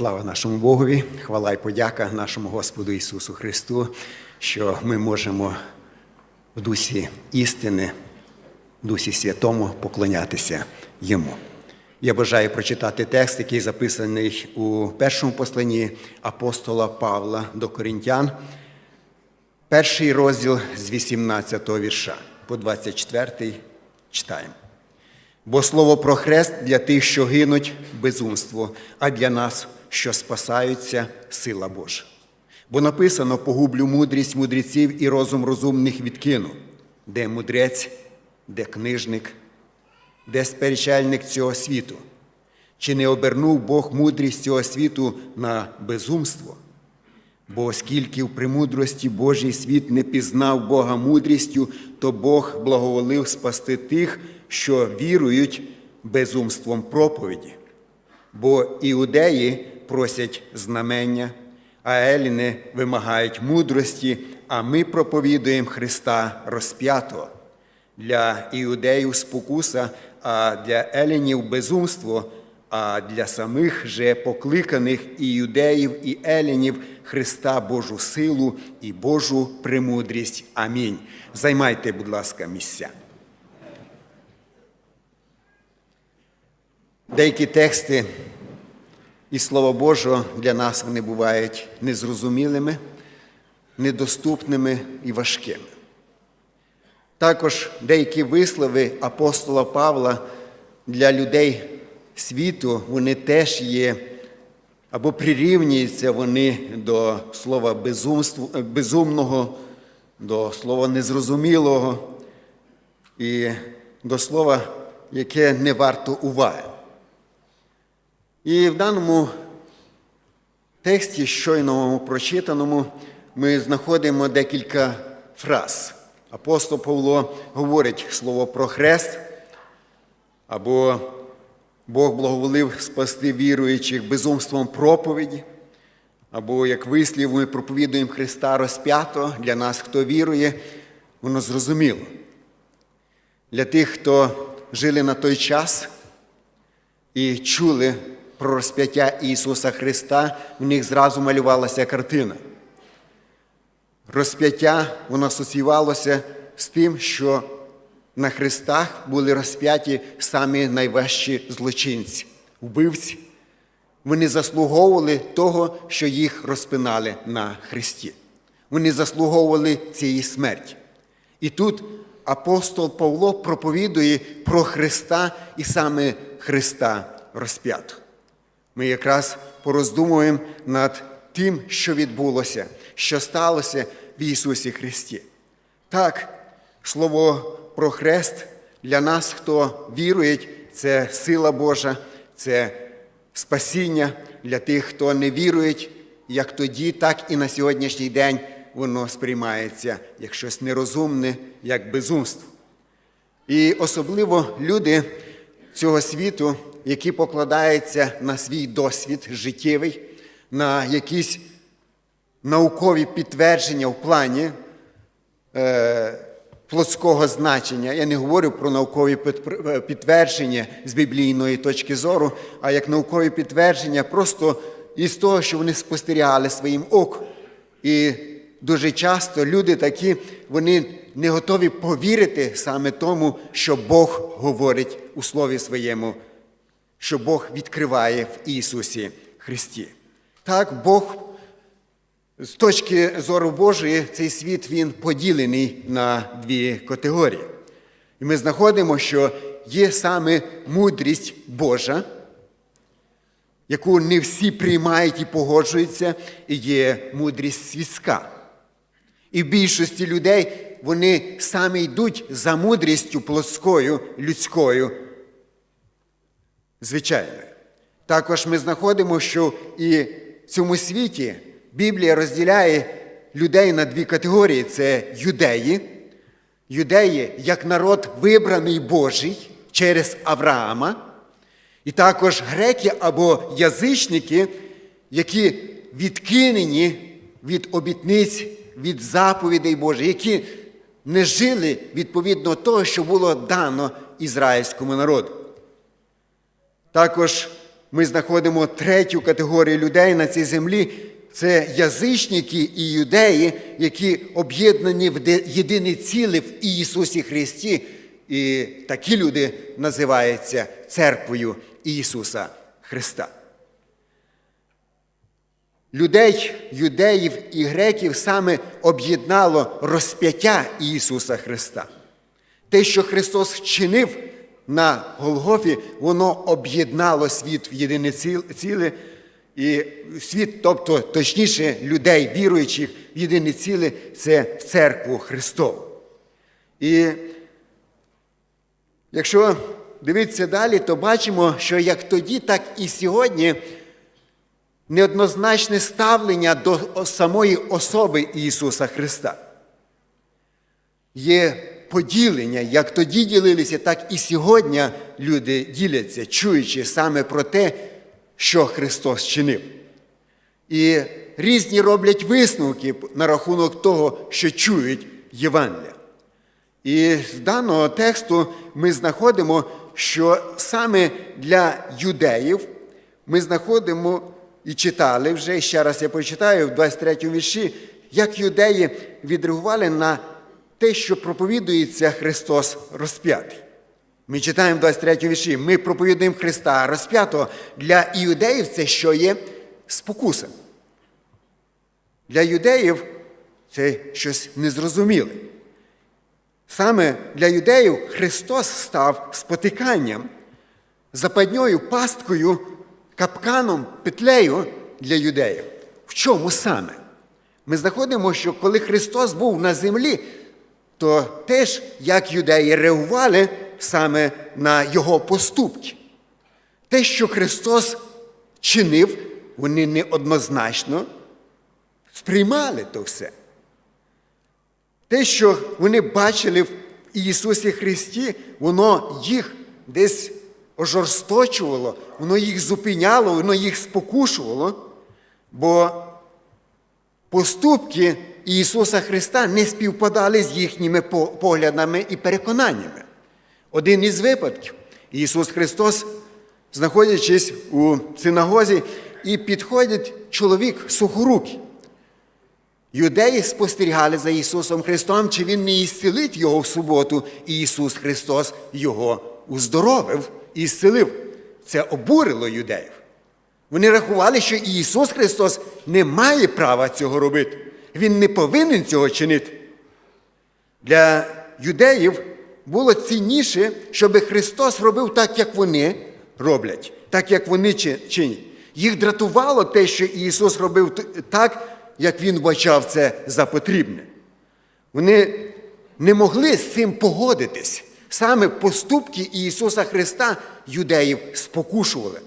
Слава нашому Богові, хвала і подяка нашому Господу Ісусу Христу, що ми можемо в дусі істини, в дусі святому поклонятися Йому. Я бажаю прочитати текст, який записаний у першому посланні апостола Павла до Корінтян, перший розділ з 18 вірша по 24 читаємо. Бо слово про хрест для тих, що гинуть, безумство, а для нас, що спасаються, сила Божа. Бо написано: погублю мудрість мудреців і розум розумних відкину, де мудрець, де книжник, де сперечальник цього світу. Чи не обернув Бог мудрість цього світу на безумство? Бо оскільки в премудрості Божий світ не пізнав Бога мудрістю, то Бог благоволив спасти тих, що вірують безумством проповіді. Бо іудеї просять знамення, а еліни вимагають мудрості, а ми проповідуємо Христа розп'ятого. Для іудеїв спокуса, а для елінів безумство, а для самих же покликаних і юдеїв, і елінів Христа Божу силу і Божу премудрість. Амінь. Займайте, будь ласка, місця. Деякі тексти і Слова Божого для нас вони бувають незрозумілими, недоступними і важкими. Також деякі вислови апостола Павла для людей світу, вони теж є або прирівнюються вони до слова безумного, до слова незрозумілого і до слова, яке не варто уваги. І в даному тексті, щойно прочитаному, ми знаходимо декілька фраз. Апостол Павло говорить слово про хрест, або Бог благоволив спасти віруючих безумством проповіді, або як вислів, ми проповідуємо Христа розп'ято для нас, хто вірує, воно зрозуміло. Для тих, хто жили на той час і чули про розп'яття Ісуса Христа, в них зразу малювалася картина. Розп'яття воно асоціювалося з тим, що на хрестах були розп'яті самі найважчі злочинці, вбивці. Вони заслуговували того, що їх розпинали на хресті. Вони заслуговували цієї смерті. І тут апостол Павло проповідує про Христа і саме Христа розп'ято. Ми якраз пороздумуємо над тим, що відбулося, що сталося в Ісусі Христі. Так, слово про хрест для нас, хто вірує, це сила Божа, це спасіння для тих, хто не вірує, як тоді, так і на сьогоднішній день воно сприймається як щось нерозумне, як безумство. І особливо люди цього світу, які покладаються на свій досвід життєвий, на якісь наукові підтвердження в плані е, плотського значення. Я не говорю про наукові підтвердження з біблійної точки зору, а як наукові підтвердження просто із того, що вони спостерігали своїм оком. І дуже часто люди такі, вони не готові повірити саме тому, що Бог говорить у Слові своєму, що Бог відкриває в Ісусі Христі. Так, Бог. З точки зору Божої, цей світ він поділений на дві категорії. І ми знаходимо, що є саме мудрість Божа, яку не всі приймають і погоджуються, і є мудрість світська. І в більшості людей вони саме йдуть за мудрістю плоскою, людською, звичайною. Також ми знаходимо, що і в цьому світі. Біблія розділяє людей на дві категорії: це юдеї, юдеї як народ вибраний Божий через Авраама, і також греки або язичники, які відкинені від обітниць, від заповідей Божих, які не жили відповідно того, що було дано ізраїльському народу. Також ми знаходимо третю категорію людей на цій землі. Це язичники і юдеї, які об'єднані в єдине ціле в Ісусі Христі. І такі люди називаються церквою Ісуса Христа. Людей, юдеїв і греків саме об'єднало розп'яття Ісуса Христа. Те, що Христос вчинив на Голгофі, воно об'єднало світ в єдине ціле, і світ, тобто, точніше, людей, віруючих в єдине ціле, це в церкву Христову. І якщо дивитися далі, то бачимо, що як тоді, так і сьогодні неоднозначне ставлення до самої особи Ісуса Христа. Є поділення, як тоді ділилися, так і сьогодні люди діляться, чуючи саме про те, що Христос чинив. І різні роблять висновки на рахунок того, що чують Євангелія. І з даного тексту ми знаходимо, що саме для юдеїв ми знаходимо і читали вже, ще раз я прочитаю в 23 вірші, як юдеї відреагували на те, що проповідується Христос розп'ятий. Ми читаємо в 23 вірші, ми проповідуємо Христа розп'ятого. Для іудеїв це що є спокуса. Для юдеїв це щось незрозуміле. Саме для юдеїв Христос став спотиканням, западньою пасткою, капканом, петлею для юдеїв. В чому саме? Ми знаходимо, що коли Христос був на землі, то теж як юдеї реагували саме на Його поступки. Те, що Христос чинив, вони неоднозначно сприймали то все. Те, що вони бачили в Ісусі Христі, воно їх десь ожорсточувало, воно їх зупиняло, воно їх спокушувало, бо поступки Ісуса Христа не співпадали з їхніми поглядами і переконаннями. Один із випадків Ісус Христос, знаходячись у синагозі, і підходить чоловік сухорукий. Юдеї спостерігали за Ісусом Христом, чи Він не ісцелить його в суботу, і Ісус Христос його уздоровив і ісцелив. Це обурило юдеїв. Вони рахували, що Ісус Христос не має права цього робити. Він не повинен цього чинити. Для юдеїв було цінніше, щоб Христос робив так, як вони роблять, так, як вони чинять. Їх дратувало те, що Ісус робив так, як Він вбачав це за потрібне. Вони не могли з цим погодитись. Саме поступки Ісуса Христа юдеїв спокушували.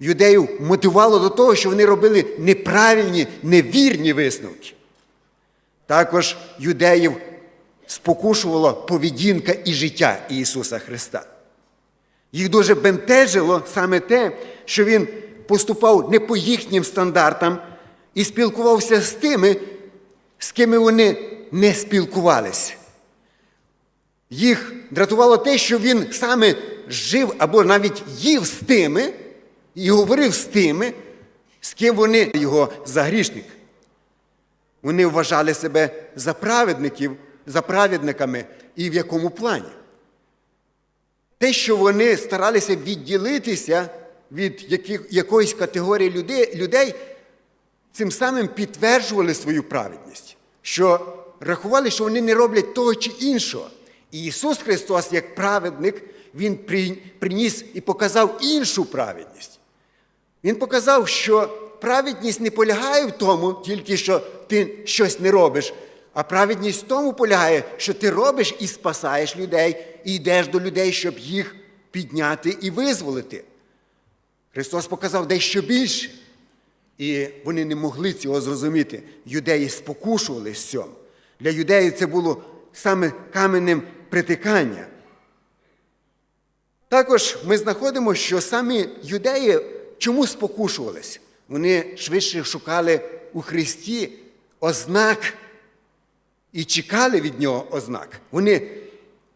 Юдеїв мотивувало до того, що вони робили неправильні, невірні висновки. Також юдеїв спокушувала поведінка і життя Ісуса Христа. Їх дуже бентежило саме те, що Він поступав не по їхнім стандартам і спілкувався з тими, з ким вони не спілкувалися. Їх дратувало те, що він саме жив або навіть їв з тими і говорив з тими, з ким вони його за грішник. Вони вважали себе за праведників, за праведниками і в якому плані. Те, що вони старалися відділитися від яких, якоїсь категорії людей, людей, цим самим підтверджували свою праведність, що рахували, що вони не роблять того чи іншого. І Ісус Христос, як праведник, Він приніс і показав іншу праведність. Він показав, що праведність не полягає в тому, тільки що ти щось не робиш, а праведність в тому полягає, що ти робиш і спасаєш людей, і йдеш до людей, щоб їх підняти і визволити. Христос показав дещо більше. І вони не могли цього зрозуміти. Юдеї спокушували з цього. Для юдеїв це було саме каменем притикання. Також ми знаходимо, що самі юдеї чому спокушувались? Вони швидше шукали у Христі ознак і чекали від нього ознак. Вони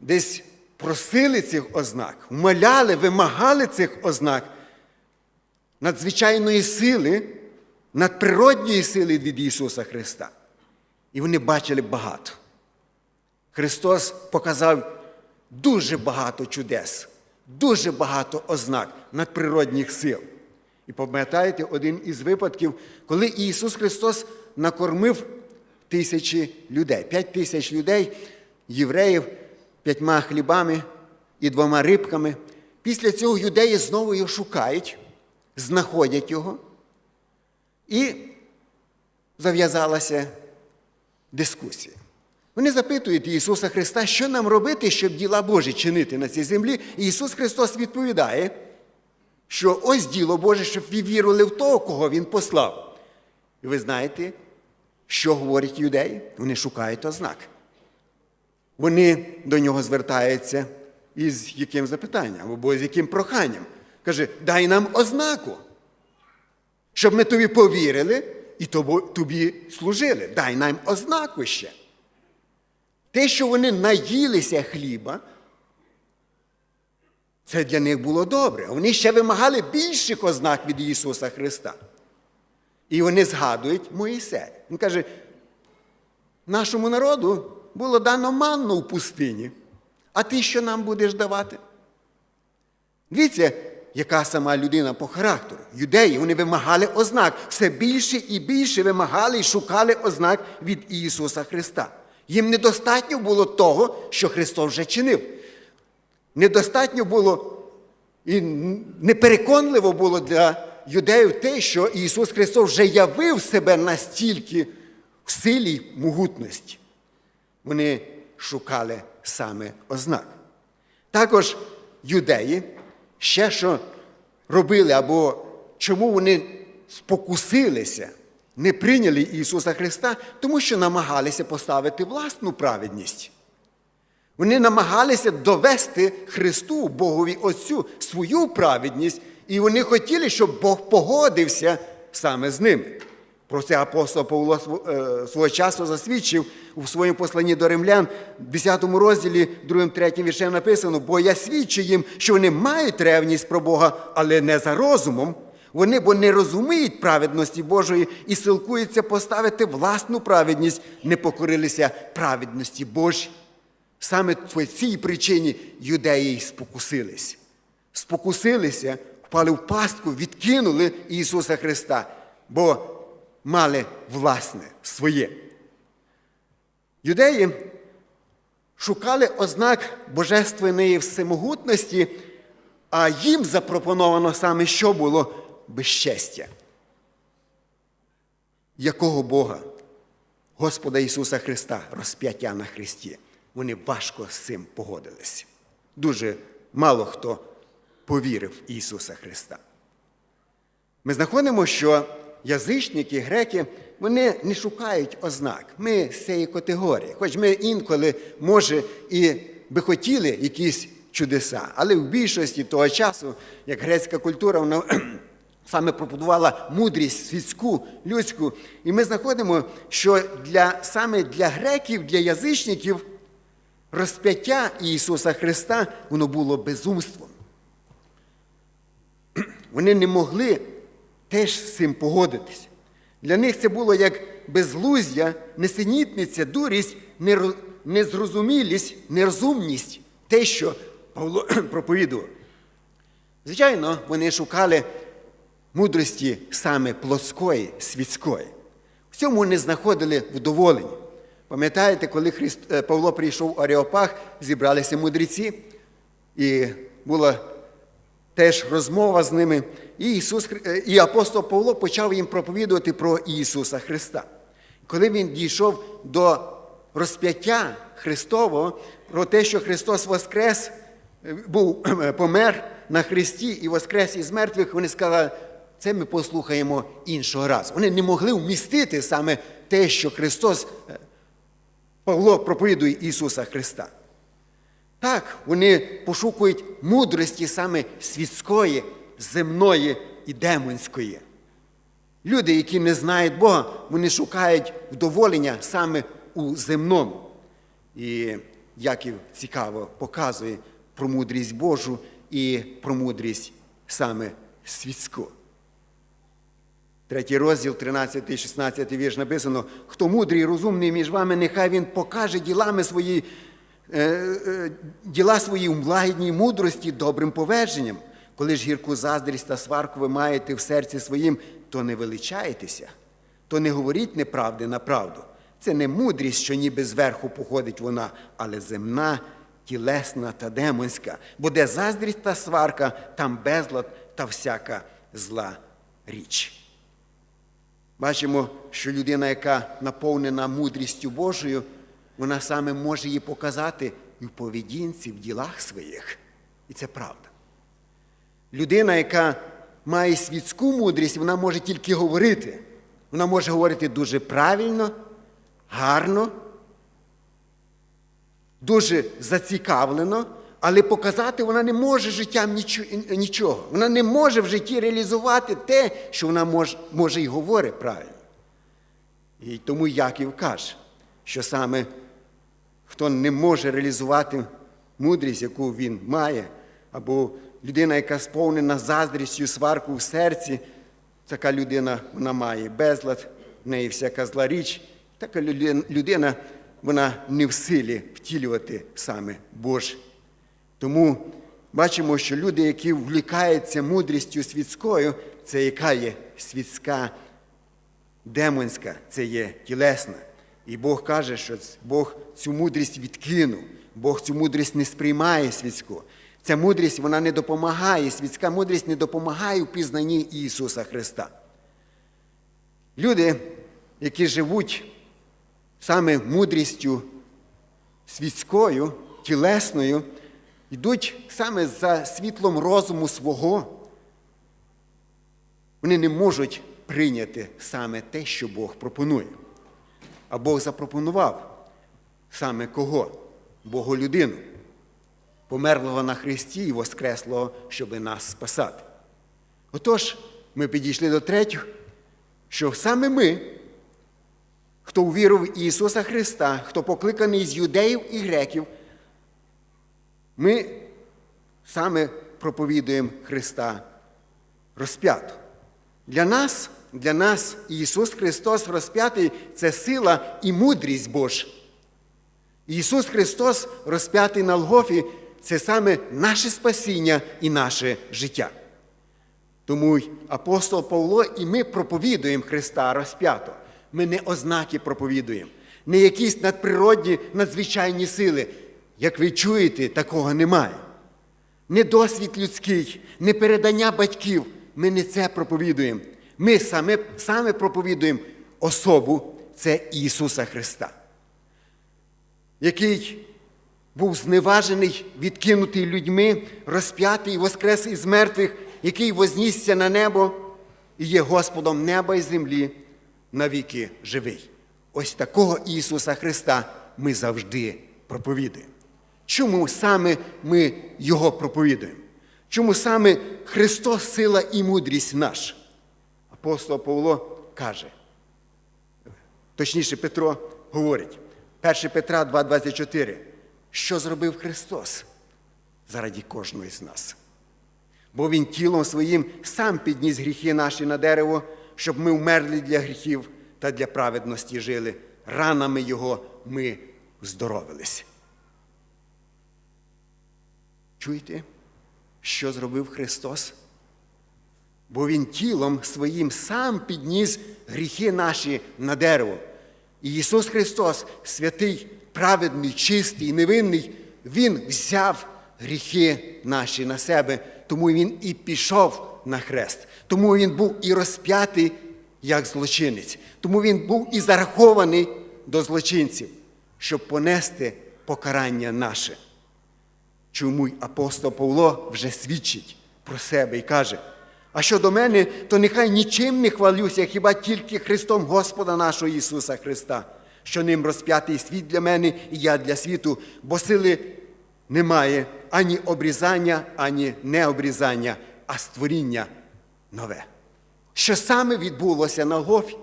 десь просили цих ознак, умоляли, вимагали цих ознак. надзвичайної сили, надприродньої сили від Ісуса Христа. І вони бачили багато. Христос показав дуже багато чудес, дуже багато ознак надприродних сил. І пам'ятаєте один із випадків, коли Ісус Христос накормив тисячі людей, п'ять тисяч людей, євреїв, п'ятьма хлібами і двома рибками. Після цього юдеї знову його шукають, знаходять його, і зав'язалася дискусія. Вони запитують Ісуса Христа, що нам робити, щоб діла Божі чинити на цій землі. І Ісус Христос відповідає, що ось діло Боже, щоб ви вірили в того, кого Він послав. І ви знаєте, що говорять юдеї? Вони шукають ознак. Вони до нього звертаються із яким запитанням або з яким проханням. Каже, дай нам ознаку, щоб ми тобі повірили і тобі служили. Дай нам ознаку ще. Те, що вони наїлися хліба, це для них було добре. Вони ще вимагали більших ознак від Ісуса Христа. І вони згадують Моїсея. Він каже, нашому народу було дано манну в пустині, а ти що нам будеш давати? Дивіться, яка сама людина по характеру. Юдеї вони вимагали ознак, все більше і більше вимагали і шукали ознак від Ісуса Христа. Їм недостатньо було того, що Христос вже чинив. Недостатньо було і непереконливо було для юдеїв те, що Ісус Христос вже явив себе настільки в силі й могутності. Вони шукали саме ознак. Також юдеї ще що робили, або чому вони спокусилися, не прийняли Ісуса Христа, тому що намагалися поставити власну праведність. Вони намагалися довести Христу, Богові Отцю, свою праведність, і вони хотіли, щоб Бог погодився саме з ними. Про це апостол Павло е, свого часу засвідчив у своєму посланні до римлян, в 10 розділі, 2-3 віршем написано, бо я свідчу їм, що вони мають ревність про Бога, але не за розумом. Вони бо не розуміють праведності Божої і силкуються поставити власну праведність, не покорилися праведності Божій. Саме по цій причині юдеї спокусились. Спокусилися, впали в пастку, відкинули Ісуса Христа, бо мали власне своє. Юдеї шукали ознак божественної всемогутності, а їм запропоновано саме що було безчестя. Якого Бога? Господа Ісуса Христа, розп'яття на Христі. Вони важко з цим погодились. Дуже мало хто повірив в Ісуса Христа. Ми знаходимо, що язичники, греки, вони не шукають ознак. Ми з цієї категорії. Хоч ми інколи, може, і би хотіли якісь чудеса, але в більшості того часу, як грецька культура, вона саме пропонувала мудрість світську, людську. І ми знаходимо, що для, саме для греків, для язичників, розп'яття Ісуса Христа воно було безумством. Вони не могли теж з цим погодитись. Для них це було як безглуздя, несенітниця, дурість, незрозумілість, нерозумність, те, що Павло проповідував. Звичайно, вони шукали мудрості саме плоскої, світської. В цьому вони знаходили вдоволення. Пам'ятаєте, коли Христ, е, Павло прийшов в Аріопах, зібралися мудреці, і була теж розмова з ними. І, Ісус, е, і апостол Павло почав їм проповідувати про Ісуса Христа. Коли він дійшов до розп'яття Христового, про те, що Христос воскрес, е, був помер на Христі і воскрес із мертвих, вони сказали, це ми послухаємо іншого разу. Вони не могли вмістити саме те, що Христос, е, Павло проповідує Ісуса Христа. Так, вони пошукують мудрості саме світської, земної і демонської. Люди, які не знають Бога, вони шукають вдоволення саме у земному. І Яків цікаво показує про мудрість Божу і про мудрість саме світську. Третій розділ, 13, 16 вірш написано: хто мудрий і розумний між вами, нехай він покаже ділами свої, е, е, діла свої в лагідній мудрості, добрим поведженням. Коли ж гірку заздрість та сварку ви маєте в серці своїм, то не величайтеся, то не говоріть неправди на правду. Це не мудрість, що ніби зверху походить вона, але земна, тілесна та демонська. Бо де заздрість та сварка, там безлад та всяка зла річ. Бачимо, що людина, яка наповнена мудрістю Божою, вона саме може її показати і в поведінці, в ділах своїх. І це правда. Людина, яка має світську мудрість, вона може тільки говорити. Вона може говорити дуже правильно, гарно, дуже зацікавлено, але показати вона не може життям нічого. Вона не може в житті реалізувати те, що вона може, може і говорить правильно. І тому Яків каже, що саме хто не може реалізувати мудрість, яку він має, або людина, яка сповнена заздрістю, сварку в серці, така людина вона має безлад, в неї всяка зла річ. Така людина- вона не в силі втілювати саме Боже. Тому бачимо, що люди, які влікаються мудрістю світською, це яка є світська демонська, це є тілесна. І Бог каже, що Бог цю мудрість відкинув, Бог цю мудрість не сприймає світську. Ця мудрість вона не допомагає, світська мудрість не допомагає в пізнанні Ісуса Христа. Люди, які живуть саме мудрістю світською, тілесною, йдуть саме за світлом розуму свого, вони не можуть прийняти саме те, що Бог пропонує. А Бог запропонував саме кого? Богу людину, померлого на Христі і воскреслого, щоби нас спасати. Отож, ми підійшли до третього, що саме ми, хто увірив в Ісуса Христа, хто покликаний з юдеїв і греків, ми саме проповідуємо Христа розп'яту. Для нас, для нас Ісус Христос розп'ятий це сила і мудрість Божа. Ісус Христос розп'ятий на Лгофі це саме наше спасіння і наше життя. Тому й апостол Павло і ми проповідуємо Христа розп'ято. Ми не ознаки проповідуємо, не якісь надприродні, надзвичайні сили. Як ви чуєте, такого немає. Не досвід людський, не передання батьків. Ми не це проповідуємо. Ми саме, саме проповідуємо особу це Ісуса Христа, який був зневажений, відкинутий людьми, розп'ятий, воскрес із мертвих, який вознісся на небо і є Господом неба і землі навіки живий. Ось такого Ісуса Христа ми завжди проповідуємо. Чому саме ми Його проповідуємо? Чому саме Христос сила і мудрість наша? Апостол Павло каже, точніше, Петро говорить, 1 Петра 2,24, що зробив Христос заради кожного з нас? Бо Він тілом своїм сам підніс гріхи наші на дерево, щоб ми вмерли для гріхів та для праведності жили. Ранами Його ми здоровились. Чуєте, що зробив Христос? Бо Він тілом своїм сам підніс гріхи наші на дерево. І Ісус Христос, святий, праведний, чистий, невинний, Він взяв гріхи наші на себе, тому Він і пішов на хрест. Тому Він був і розп'ятий як злочинець. Тому Він був і зарахований до злочинців, щоб понести покарання наше. Чому й апостол Павло вже свідчить про себе і каже, а щодо мене, то нехай нічим не хвалюся, хіба тільки Христом Господа нашого Ісуса Христа, що ним розп'ятий світ для мене і я для світу, бо сили немає ані обрізання, ані необрізання, а створіння нове. Що саме відбулося на Гофі?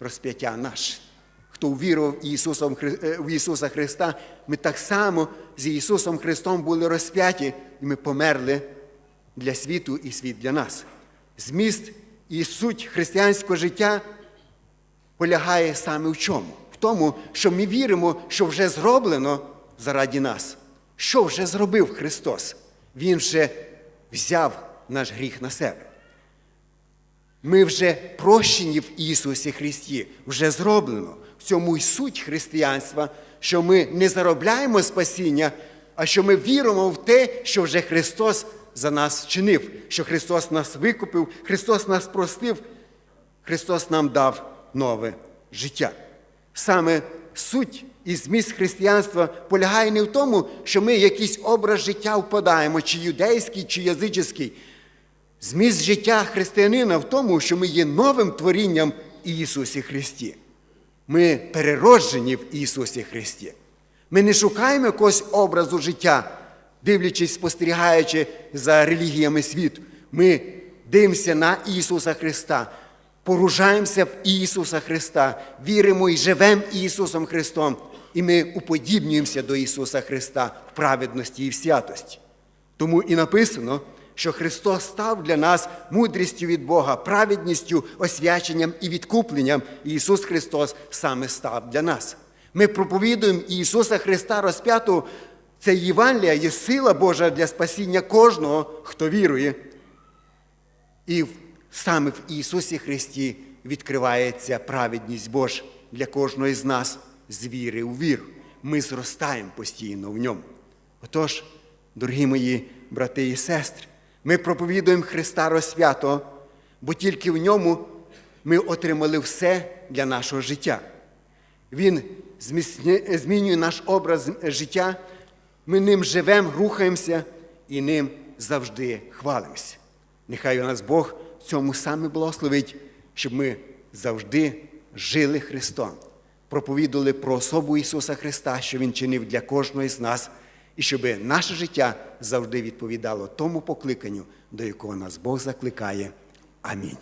Розп'яття наше. Хто Хри- е, в Ісуса Христа, ми так само з Ісусом Христом були розп'яті, і ми померли для світу і світ для нас. Зміст І суть християнського життя полягає саме в чому? В тому, що ми віримо, що вже зроблено заради нас. Що вже зробив Христос? Він вже взяв наш гріх на себе. Ми вже прощені в Ісусі Христі, вже зроблено. В цьому й суть християнства, що ми не заробляємо спасіння, а що ми віримо в те, що вже Христос за нас вчинив, що Христос нас викупив, Христос нас простив, Христос нам дав нове життя. Саме суть і зміст християнства полягає не в тому, що ми якийсь образ життя впадаємо, чи юдейський, чи язичний. Зміст життя християнина в тому, що ми є новим творінням Ісусі Христі. Ми перероджені в Ісусі Христі. Ми не шукаємо якогось образу життя, дивлячись, спостерігаючи за релігіями світу. Ми дивимося на Ісуса Христа, поружаємося в Ісуса Христа, віримо і живемо Ісусом Христом, і ми уподібнюємося до Ісуса Христа в праведності і в святості. Тому і написано, що Христос став для нас мудрістю від Бога, праведністю, освяченням і відкупленням. Ісус Христос саме став для нас. Ми проповідуємо Ісуса Христа розп'ятого. Це Євангелія є сила Божа для спасіння кожного, хто вірує. І саме в Ісусі Христі відкривається праведність Божа для кожного з нас з віри у віру. Ми зростаємо постійно в ньому. Отож, дорогі мої брати і сестри, ми проповідуємо Христа розсвятого, бо тільки в ньому ми отримали все для нашого життя. Він змінює наш образ життя, ми ним живемо, рухаємося і ним завжди хвалимося. Нехай у нас Бог цьому саме благословить, щоб ми завжди жили Христом, проповідували про особу Ісуса Христа, що Він чинив для кожного з нас, і щоб наше життя завжди відповідало тому покликанню, до якого нас Бог закликає. Амінь.